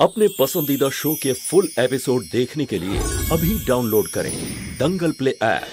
अपने पसंदीदा शो के फुल एपिसोड देखने के लिए अभी डाउनलोड करें दंगल प्ले ऐप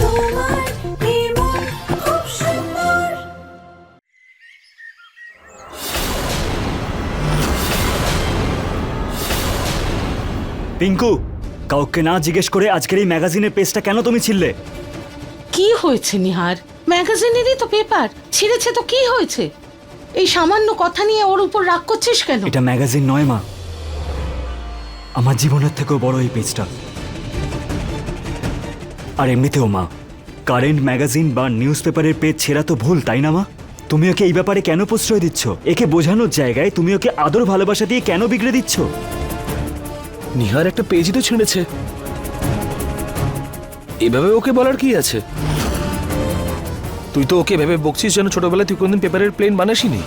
তোমার নির্মল খুব সুন্দর পিঙ্কু কাউকে না জিজ্ঞেস করে আজকের এই ম্যাগাজিনের পেজটা কেন তুমি ছিললে কি হয়েছে নিহার ম্যাগাজিনেরই তো পেপার ছিঁড়েছে তো কি হয়েছে এই সামান্য কথা নিয়ে ওর উপর রাগ করছিস কেন? এটা ম্যাগাজিন নয় মা। আমার জীবনের থেকেও বড় এই পেজটা। আর এমনিতেও মা কারেন্ট ম্যাগাজিন বা নিউজ পেপারের পেজ ছেঁড়া তো ভুল তাই না মা? তুমি ওকে এই ব্যাপারে কেন প্রশ্রয় দিচ্ছ? একে বোঝানোর জায়গায় তুমি ওকে আদর ভালোবাসা দিয়ে কেন বিগড়ে দিচ্ছ? নিহার একটা পেজই তো ছিঁড়েছে। এভাবে ওকে বলার কি আছে? তুই তো ওকে ভেবে বকছিস যেন ছোটবেলায় তুই কোনদিন পেপারের প্লেন বানাসিনি।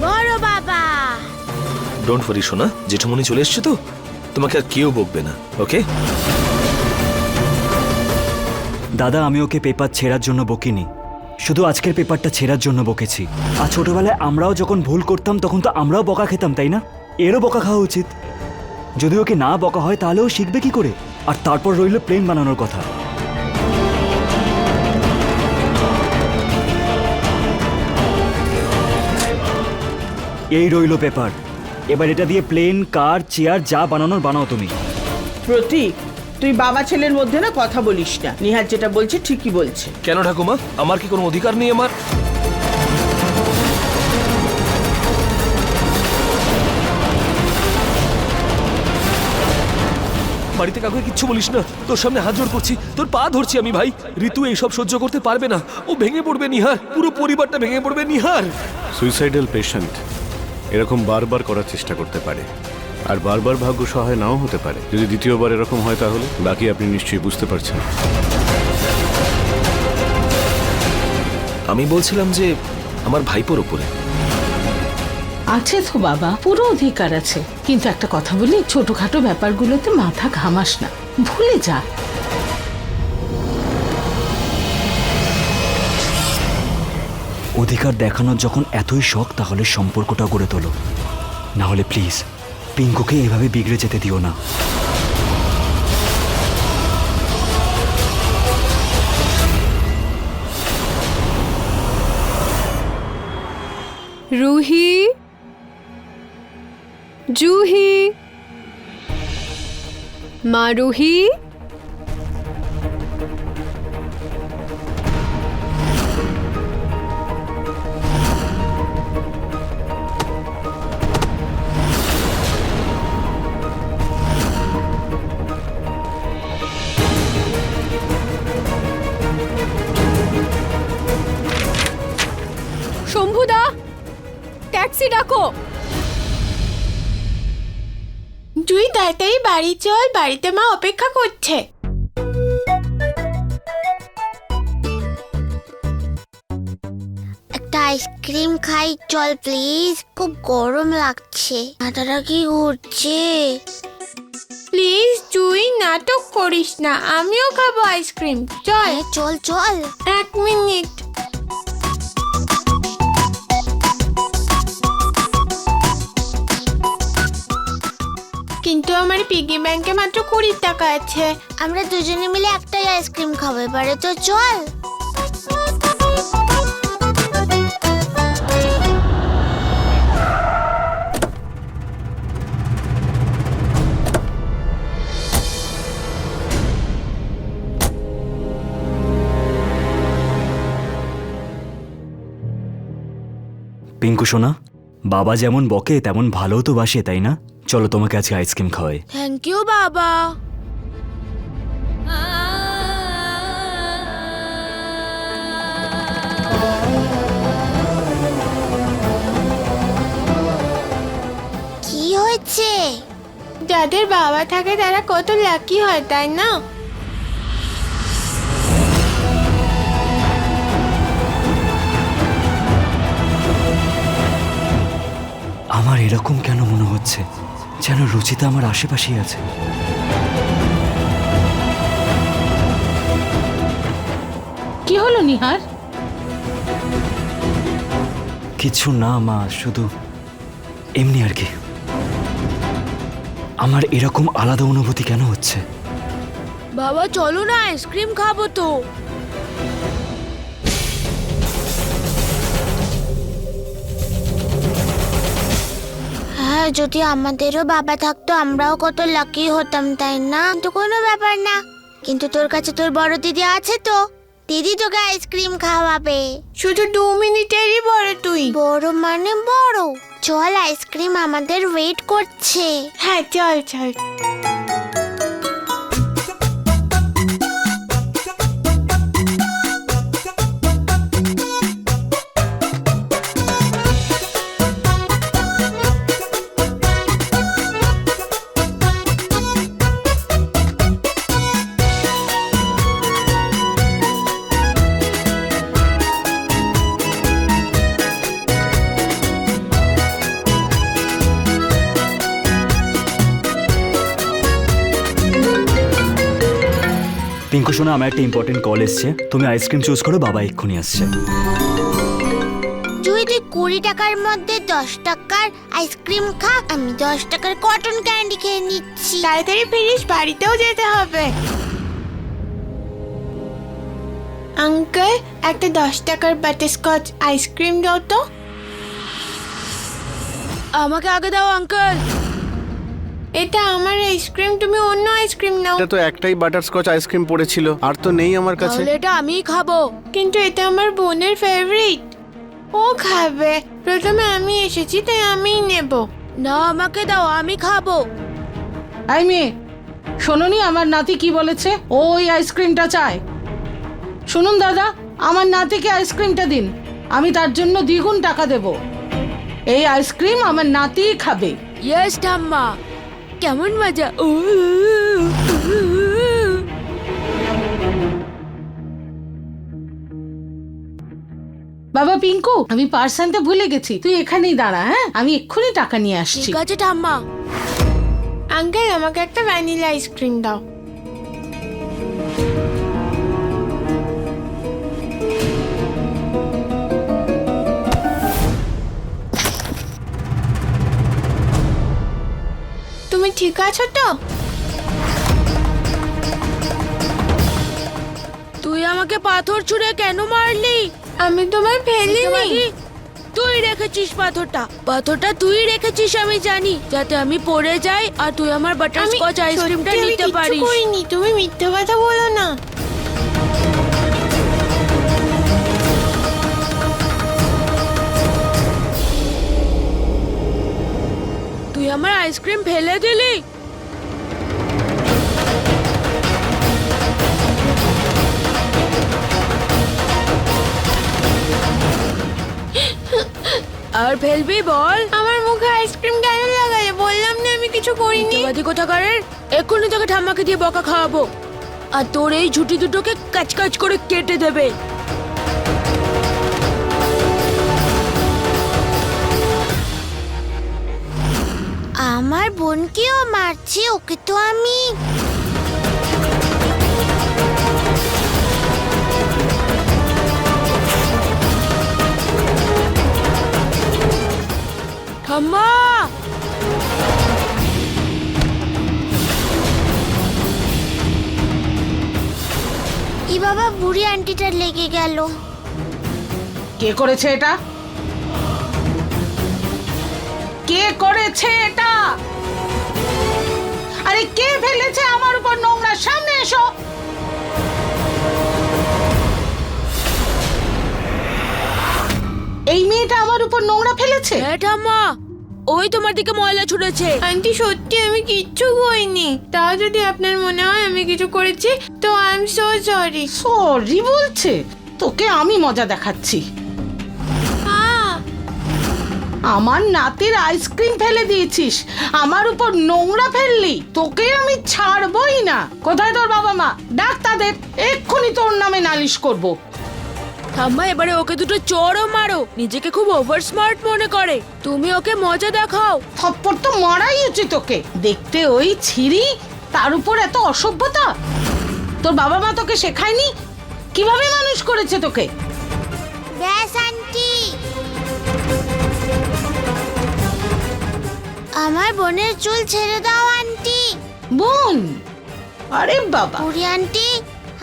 বড় বাবা। ডোন্ট ওয়ারি সোনা। জেঠুমনি চলে এসছে তো। তোমাকে আর কেউ বকবে না ওকে দাদা আমি ওকে পেপার ছেঁড়ার জন্য বকিনি। শুধু আজকের পেপারটা ছেঁড়ার জন্য বকেছি। আর ছোটবেলায় আমরাও যখন ভুল করতাম তখন তো আমরাও বকা খেতাম তাই না? এরও বকা খাওয়া উচিত। যদি ওকে না বকা হয় তাহলেও শিখবে কি করে? আর তারপর রইল প্লেন বানানোর কথা। এই রইল পেপার। এবার এটা দিয়ে প্লেন কার চেয়ার যা বানানোর বানাও তুমি। প্রতীক তুই বাবা ছেলের মধ্যে না কথা বলিস না। নিহার যেটা বলছে ঠিকই বলছে। কেন ঠাকুমা? আমার কি কোনো অধিকার নেই আমার? বাড়িতে কাউকে কিচ্ছু বলিস না। তোর সামনে হাত জোড় করছি তোর পা ধরছি আমি ভাই। ঋতু এইসব সহ্য করতে পারবে না। ও ভেঙে পড়বে নিহার পুরো পরিবারটা ভেঙে পড়বে নিহার। সুইসাইডাল পেশেন্ট এরকম বারবার করার চেষ্টা করতে পারে। আর বারবার ভাগ্য সহায় নাও হতে পারে। যদি দ্বিতীয়বার এরকম হয় তাহলে বাকি আপনি নিশ্চয়ই বুঝতে পারছেন। আমি বলছিলাম যে আমার ভাইপোর উপরে। আছে তো বাবা পুরো অধিকার আছে। কিন্তু একটা কথা বলি ছোটখাটো ব্যাপারগুলোতে মাথা ঘামাস না। ভুলে যা। অধিকার দেখানোর যখন এতই শখ, তাহলে সম্পর্কটা গড়ে তোলো। না হলে প্লিজ পিঙ্কুকে এভাবে বিগড়ে যেতে দিও না। রুহি? জুহি? মা রুহি? ডাকো তুই তাড়াতাড়ি বাড়ি চল বাড়িতে মা অপেক্ষা করছে। একটা আইসক্রিম খাই চল প্লিজ। খুব গরম লাগছে। মাথাটা কি ঘুরছে? প্লিজ তুই নাটক করিস না আমিও খাব আইসক্রিম। চল। চল চল। এক মিনিট। কিন্তু আমার পিগি ব্যাংকে মাত্র কুড়ি টাকা আছে। আমরা দুজনে মিলে একটাই আইসক্রিম খাব এবারে তো চল। পিঙ্কু সোনা বাবা যেমন বকে তেমন ভালোও তো বাসে তাই না? চলো তোমাকে আজকে আইসক্রিম খাওয়াই। থ্যাংক ইউ বাবা। কি হয়েছে? যাদের বাবা থাকে তারা কত লাকি হয় তাই না? আমার এরকম কেন মনে হচ্ছে? যেন রুচিতা আমার আশেপাশেই আছে। কি হলো নিহার? কিছু না মা শুধু এমনি আর কি। আমার এরকম আলাদা অনুভূতি কেন হচ্ছে? বাবা চলো না আইসক্রিম খাব তো। হ্যাঁ যদি আমাদেরও বাবা থাকতো আমরাও কত লাকি হতাম তাই না? তো কোনো ব্যাপার না। কিন্তু তোর কাছে তোর বড় দিদি আছে তো? দিদি তোকে আইসক্রিম খাওয়াবে। শুধু দু মিনিটেরই বড় তুই। বড় মানে বড়। চল আইসক্রিম আমাদের ওয়েট করছে। হ্যাঁ চল চল। পিঙ্কু শোনা আমার একটা ইম্পর্টেন্ট কল এসছে। তুমি আইসক্রিম চুজ করো বাবা এক্ষুনি আসছে। তুই তুই কুড়ি টাকার মধ্যে দশ টাকার আইসক্রিম খা আমি দশ টাকার কটন ক্যান্ডি খেয়ে নিচ্ছি। তাড়াতাড়ি ফিরিস বাড়িতেও যেতে হবে। আঙ্কেল একটা দশ টাকার বাটারস্কচ আইসক্রিম দাও তো। আমাকে আগে দাও আঙ্কেল। এটা আমার আইসক্রিম তুমি অন্য আইসক্রিম নাও। এটা তো একটাই বাটারস্কচ আইসক্রিম পড়েছিল আর তো নেই আমার কাছে। তাহলে এটা আমিই খাব। কিন্তু এটা আমার বোনের ফেভারিট ও খাবে। প্রথমে আমি এসেছি তাই আমিই নেব। না আমাকে দাও আমি খাব। আই মেয়ে শোনোনি আমার নাতি কি বলেছে? ও ওই আইসক্রিমটা চায়। শুনুন দাদা আমার নাতিকে আইসক্রিমটা দিন। আমি তার জন্য দ্বিগুণ টাকা দেব। এই আইসক্রিম আমার নাতিই খাবে। ইয়েস ঠাম্মা। কেমন মজা? ও বাবা পিঙ্কু আমি পার্স আনতে ভুলে গেছি। তুই এখানেই দাঁড়া হ্যাঁ? আমি এক্ষুনি টাকা নিয়ে আসছি। ঠিক আছে ঠাম্মা। আঙ্কেল আমাকে একটা ভ্যানিলা আইসক্রিম দাও। ঠিক আছো তো? তুই আমাকে পাথর ছুঁড়ে কেন মারলি? আমি তোমায় ফেলিনি। তুই রেখেছিস পাথরটা। পাথরটা তুই রেখেছিস আমি জানি। যাতে আমি পড়ে যাই আর তুই আমার বাটারস্কচ আইসক্রিমটা নিতে পারিস। তুমি মিথ্যে কথা বলো না। আমার আইসক্রিম ফেলে দিলি? আর ফেলবি বল। আমার মুখে আইসক্রিম কেন লাগালে? বললাম না আমি কিছু করিনি। বাদি কোথাকারের? এক্ষুনি তোকে ঠাম্মাকে দিয়ে বকা খাওয়াবো। আর তোর এই ঝুটি দুটোকে কাচকাচ করে কেটে দেবে। আমার বোনকেও মারছে ওকে তো আমি। ঠাম্মা ই বাবা বুড়ি আন্টিটার লেগে গেল। কে করেছে এটা? কে করেছে এটা? আরে কে ফেলেছে আমার উপর নোংরা? সামনে এসো। এই মেয়েটা আমার উপর নোংরা ফেলেছে? হ্যাঁ ঠাম্মা ওই তোমার দিকে ময়লা ছুড়েছে। আন্টি সত্যি আমি কিচ্ছু করিনি। তাও যদি আপনার মনে হয় আমি কিছু করেছি তো I am so sorry sorry বলছে। তোকে আমি মজা দেখাচ্ছি। আমার নাতির আইসক্রিম ফেলে দিয়েছিস। আমার উপর নোংরা ফেললি। তোকে আমি ছাড়বই না। কোথায় তোর বাবা মা? ডাক তাদের। এক্ষুনি তোর নামে নালিশ করব। ঠাম্মা এবারে ওকে দুটো চড়ও মারো। নিজেকে খুব ওভার স্মার্ট মনে করে। তুমি ওকে মজা দেখাও। থপ্পড় তো মারাই উচিত তোকে দেখতে ওই ছিরি তার উপর এত অসভ্যতা? তোর বাবা মা তোকে শেখায়নি? কীভাবে মানুষ করেছে তোকে? আমার বোনের চুল ছেড়ে দাও আন্টি। বোন? আরে বাবা। বুড়ি আন্টি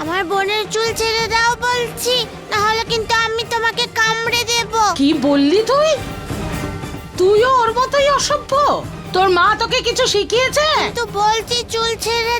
আমার বোনের চুল ছেড়ে দাও বলছি না হলে কিন্তু আমি তোমাকে কামড়ে দেব। কি বললি তুই? তুইও ওর মতোই অসভ্য। তোর মা তোকে কিছু শিখিয়েছে? তো বলছি চুল ছেড়ে